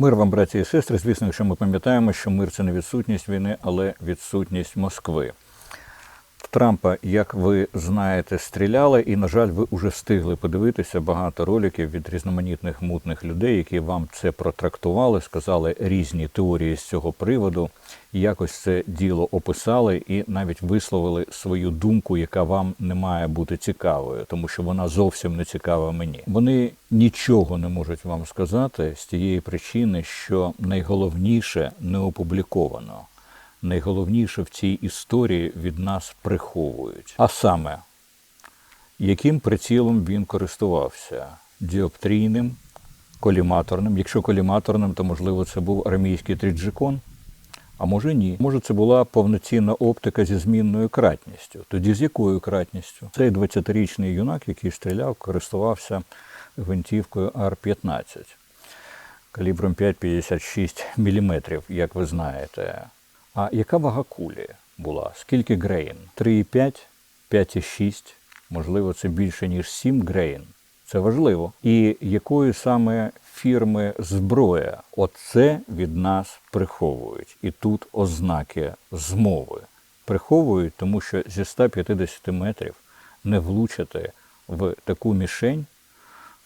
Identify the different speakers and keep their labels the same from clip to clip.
Speaker 1: Мир вам, браті і сестри. Звісно, якщо ми пам'ятаємо, що мир це не відсутність війни, але відсутність Москви. Трампа, як ви знаєте, стріляли, і, на жаль, ви вже встигли подивитися багато роликів від різноманітних мутних людей, які вам це протрактували, сказали різні теорії з цього приводу, якось це діло описали і навіть висловили свою думку, яка вам не має бути цікавою, тому що вона зовсім не цікава мені. Вони нічого не можуть вам сказати з тієї причини, що найголовніше не опубліковано найголовніше в цій історії від нас приховують. А саме, яким прицілом він користувався? Діоптрійним, коліматорним. Якщо коліматорним, то можливо це був армійський тріджикон. А може ні. Може, це була повноцінна оптика зі змінною кратністю. Тоді з якою кратністю? Цей 20-річний юнак, який стріляв, користувався гвинтівкою Ар-15 калібром 5,56 мм, як ви знаєте. А яка вага кулі була? Скільки грейн? 3,5, 5,6, можливо, це більше, ніж 7 грейн. Це важливо. І якої саме фірми зброя? Оце від нас приховують. І тут ознаки змови. Приховують, тому що зі 150 метрів не влучити в таку мішень,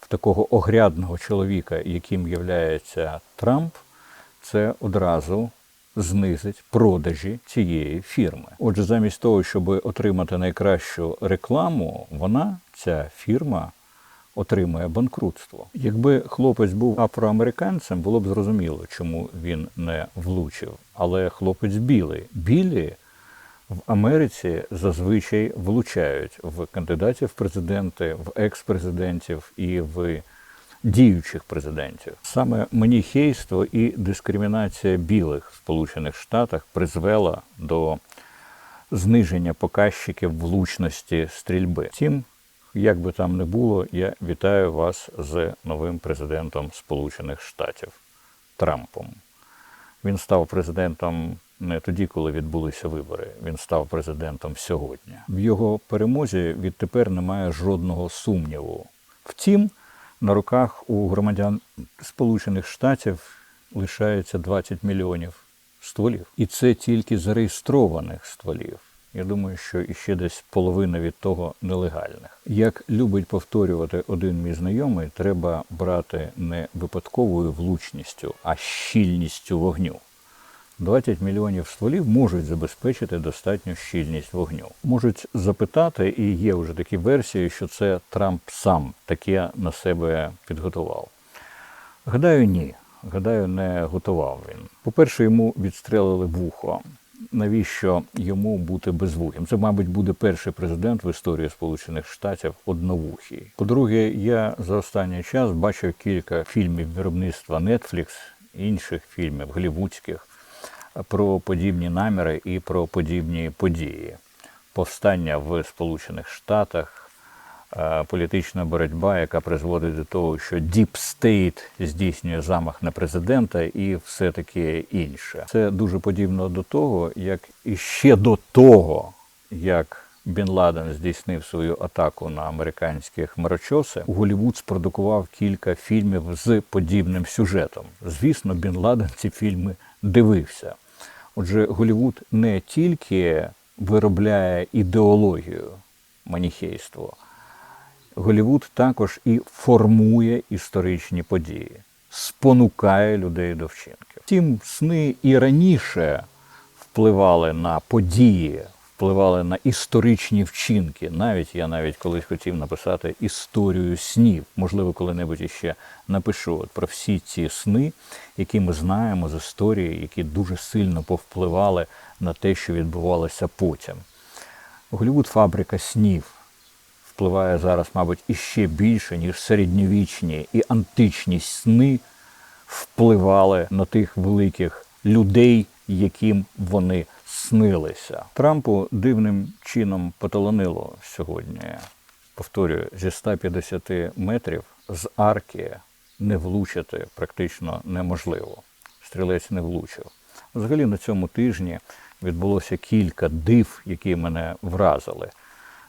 Speaker 1: в такого огрядного чоловіка, яким являється Трамп, це одразу знизить продажі цієї фірми. Отже, замість того, щоб отримати найкращу рекламу, вона, ця фірма, отримує банкрутство. Якби хлопець був афроамериканцем, було б зрозуміло, чому він не влучив. Але хлопець білий. Білі в Америці зазвичай влучають в кандидатів в президенти, в екс-президентів і в діючих президентів. Саме маніхейство і дискримінація білих в Сполучених Штатах призвела до зниження показчиків влучності стрільби. Втім, як би там не було, я вітаю вас з новим президентом Сполучених Штатів Трампом. Він став президентом не тоді, коли відбулися вибори. Він став президентом сьогодні. В його перемозі відтепер немає жодного сумніву. Втім, на руках у громадян Сполучених Штатів лишається 20 мільйонів стволів. І це тільки зареєстрованих стволів. Я думаю, що іще десь половина від того нелегальних. Як любить повторювати один мій знайомий, треба брати не випадковою влучністю, а щільністю вогню. 20 мільйонів стволів можуть забезпечити достатню щільність вогню. Можуть запитати, і є вже такі версії, що це Трамп сам таке на себе підготував. Гадаю, ні. Гадаю, не готував він. По-перше, йому відстрелили вухо. Навіщо йому бути безвухим? Це, мабуть, буде перший президент в історії Сполучених Штатів одновухий. По-друге, я за останній час бачив кілька фільмів виробництва Netflix, інших фільмів голівудських про подібні наміри і про подібні події. Повстання в Сполучених Штатах, е, політична боротьба, яка призводить до того, що State здійснює замах на президента і все таке інше. Це дуже подібно до того, як і ще до того, як Бін Ладен здійснив свою атаку на американські хмарочоси, Голівуд спродукував кілька фільмів з подібним сюжетом. Звісно, Бін Ладен ці фільми дивився. Отже, Голівуд не тільки виробляє ідеологію маніхейство, Голівуд також і формує історичні події, спонукає людей до вчинків. Втім, сни і раніше впливали на події, впливали на історичні вчинки. Навіть я навіть колись хотів написати історію снів. Можливо, коли-небудь іще напишу от про всі ці сни, які ми знаємо з історії, які дуже сильно повпливали на те, що відбувалося потім. Голівуд фабрика снів впливає зараз, мабуть, іще більше, ніж середньовічні і античні сни впливали на тих великих людей, яким вони снилися. Трампу дивним чином поталанило сьогодні. Повторюю, зі 150 метрів з арки не влучити практично неможливо. Стрілець не влучив. Взагалі на цьому тижні відбулося кілька див, які мене вразили.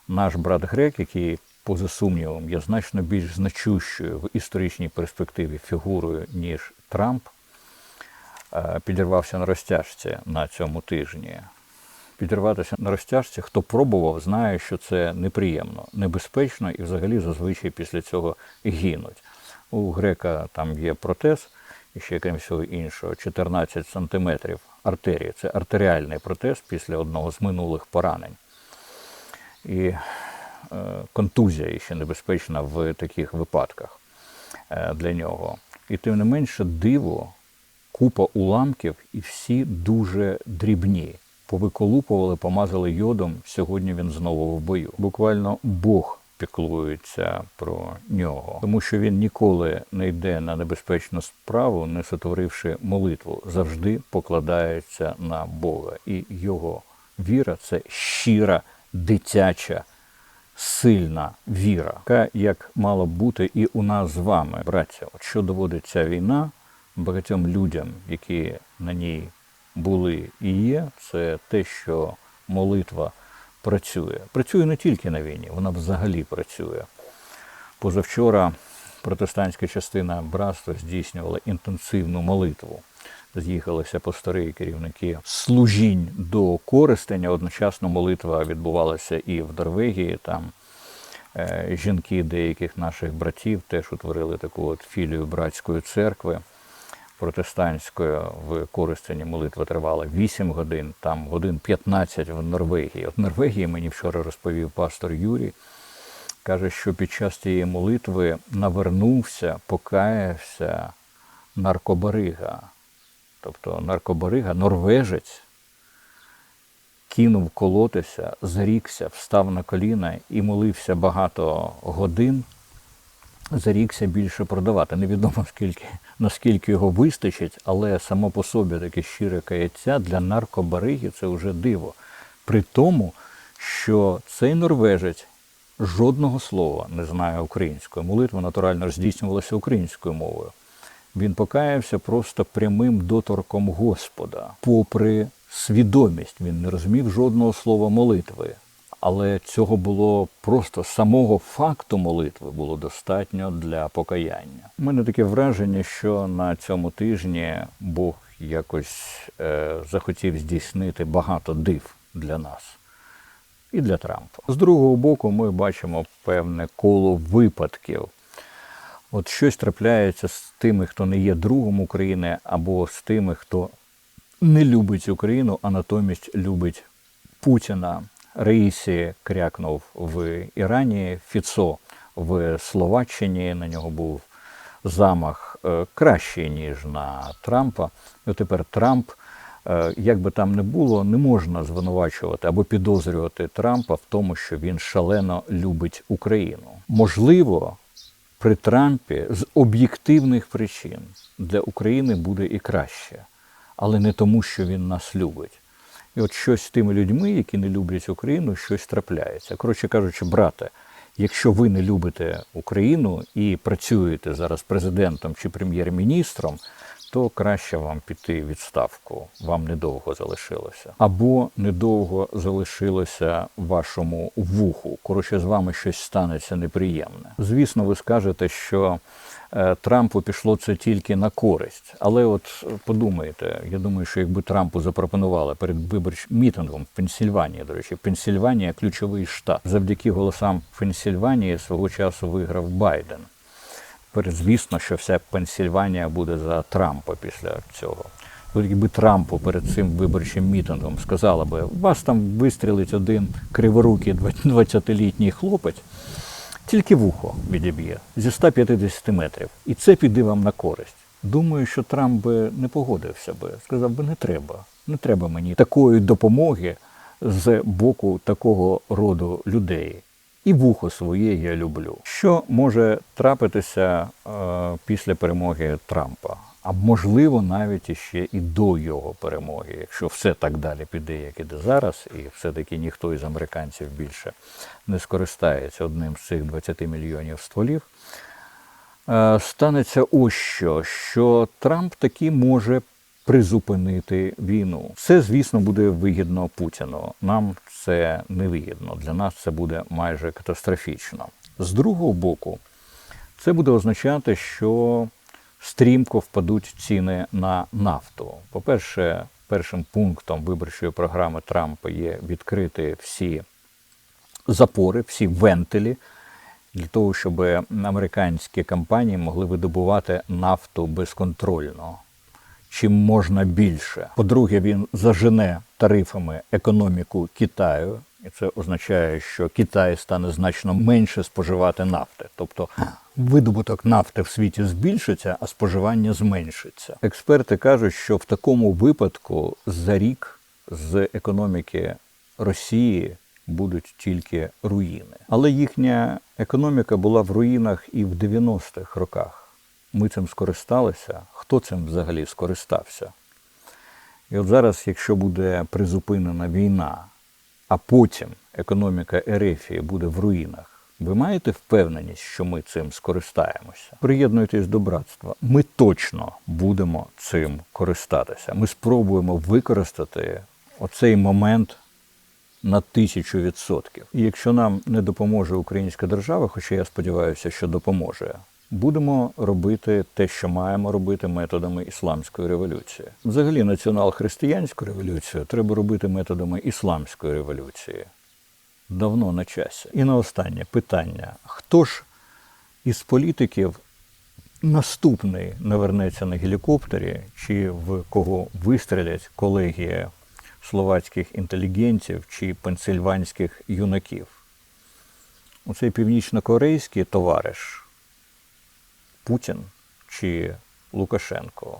Speaker 1: Наш брат грек, який, поза сумнівом, є значно більш значущою в історичній перспективі фігурою, ніж Трамп, підірвався на розтяжці на цьому тижні. Підірватися на розтяжці, хто пробував, знає, що це неприємно, небезпечно і взагалі зазвичай після цього гинуть. У грека там є протез, і ще крім всього іншого, 14 сантиметрів артерії. Це артеріальний протез після одного з минулих поранень. І е, контузія ще небезпечна в таких випадках е, для нього. І тим не менше, диво, купа уламків, і всі дуже дрібні. Повиколупували, помазали йодом. Сьогодні він знову в бою. Буквально Бог піклується про нього, тому що він ніколи не йде на небезпечну справу, не сотворивши молитву, завжди покладається на Бога. І його віра це щира, дитяча, сильна віра, яка як мала бути і у нас з вами, браття. От що доводить ця війна багатьом людям, які на ній були і є, це те, що молитва працює. Працює не тільки на війні, вона взагалі працює. Позавчора протестантська частина братства здійснювала інтенсивну молитву. З'їхалися пастори, керівники служінь до користення. Одночасно молитва відбувалася і в Норвегії. Там е, жінки деяких наших братів теж утворили таку от філію братської церкви протестантської в Коростені молитва тривала 8 годин, там годин 15 в Норвегії. От Норвегії мені вчора розповів пастор Юрій. Каже, що під час цієї молитви навернувся, покаявся наркобарига. Тобто наркобарига, норвежець, кинув колотися, зрікся, встав на коліна і молився багато годин зарікся більше продавати. Невідомо скільки, наскільки його вистачить, але само по собі таке щире каяття для наркобариги це вже диво. При тому, що цей норвежець жодного слова не знає українською. Молитва натурально здійснювалася українською мовою. Він покаявся просто прямим доторком Господа, попри свідомість. Він не розумів жодного слова молитви але цього було просто самого факту молитви було достатньо для покаяння. У мене таке враження, що на цьому тижні Бог якось е, захотів здійснити багато див для нас. І для Трампа. З другого боку, ми бачимо певне коло випадків. От щось трапляється з тими, хто не є другом України, або з тими, хто не любить Україну, а натомість любить Путіна. Раїсі крякнув в Ірані, Фіцо в Словаччині. На нього був замах е, кращий, ніж на Трампа. І тепер Трамп, е, як би там не було, не можна звинувачувати або підозрювати Трампа в тому, що він шалено любить Україну. Можливо, при Трампі з об'єктивних причин для України буде і краще, але не тому, що він нас любить. І от щось з тими людьми, які не люблять Україну, щось трапляється. Коротше кажучи, брате, якщо ви не любите Україну і працюєте зараз президентом чи прем'єр-міністром, то краще вам піти в відставку. Вам недовго залишилося. Або недовго залишилося вашому вуху. Коротше, з вами щось станеться неприємне. Звісно, ви скажете, що Е, Трампу пішло це тільки на користь. Але от подумайте, я думаю, що якби Трампу запропонували перед виборчим мітингом в Пенсільванії, до речі, Пенсільванія ключовий штат. Завдяки голосам Пенсільванії свого часу виграв Байден. Звісно, що вся Пенсільванія буде за Трампа після цього. От якби Трампу перед цим виборчим мітингом сказала би, вас там вистрілить один криворукий 20-літній хлопець тільки вухо відіб'є зі 150 метрів. І це піде вам на користь. Думаю, що Трамп би не погодився би, сказав би, не треба. Не треба мені такої допомоги з боку такого роду людей. І вухо своє я люблю. Що може трапитися е, після перемоги Трампа? а можливо навіть іще і до його перемоги, якщо все так далі піде, як іде зараз, і все-таки ніхто із американців більше не скористається одним з цих 20 мільйонів стволів. Е, станеться ось що, що Трамп таки може призупинити війну. Це, звісно, буде вигідно Путіну. Нам це не вигідно. Для нас це буде майже катастрофічно. З другого боку, це буде означати, що стрімко впадуть ціни на нафту. По-перше, першим пунктом виборчої програми Трампа є відкрити всі запори, всі вентилі для того, щоб американські компанії могли видобувати нафту безконтрольно. Чим можна більше. По-друге, він зажене тарифами економіку Китаю, і це означає, що Китай стане значно менше споживати нафти. Тобто видобуток нафти в світі збільшиться, а споживання зменшиться. Експерти кажуть, що в такому випадку за рік з економіки Росії будуть тільки руїни. Але їхня економіка була в руїнах і в 90-х роках. Ми цим скористалися. Хто цим взагалі скористався? І от зараз, якщо буде призупинена війна, а потім економіка Ерефії буде в руїнах, ви маєте впевненість, що ми цим скористаємося? Приєднуйтесь до братства. Ми точно будемо цим користатися. Ми спробуємо використати оцей момент на тисячу відсотків. І якщо нам не допоможе українська держава, хоча я сподіваюся, що допоможе, будемо робити те, що маємо робити методами ісламської революції. Взагалі, націонал-християнську революцію треба робити методами ісламської революції. Давно на часі. І на останнє питання: хто ж із політиків наступний навернеться на гелікоптері, чи в кого вистрелять колегія словацьких інтелігентів чи пенсильванських юнаків? Оцей північно-корейський товариш Путін чи Лукашенко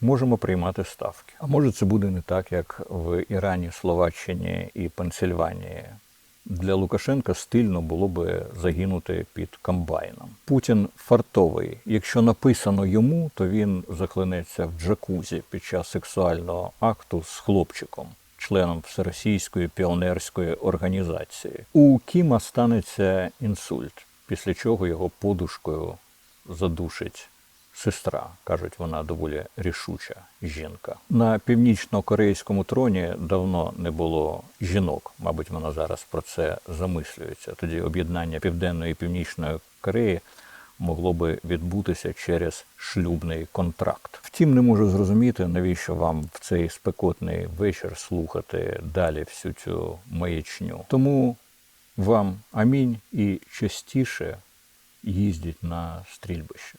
Speaker 1: можемо приймати ставки. А може це буде не так, як в Ірані, Словаччині і Пенсильванії. Для Лукашенка стильно було би загинути під комбайном. Путін фартовий. Якщо написано йому, то він захлинеться в джакузі під час сексуального акту з хлопчиком, членом Всеросійської піонерської організації. У Кіма станеться інсульт, після чого його подушкою задушить сестра. кажуть, вона доволі рішуча жінка. На північно-корейському троні давно не було жінок. Мабуть, вона зараз про це замислюється. Тоді об'єднання Південної і Північної Кореї могло би відбутися через шлюбний контракт. Втім, не можу зрозуміти, навіщо вам в цей спекотний вечір слухати далі всю цю маячню. Тому вам амінь і частіше їздять на стрільбище.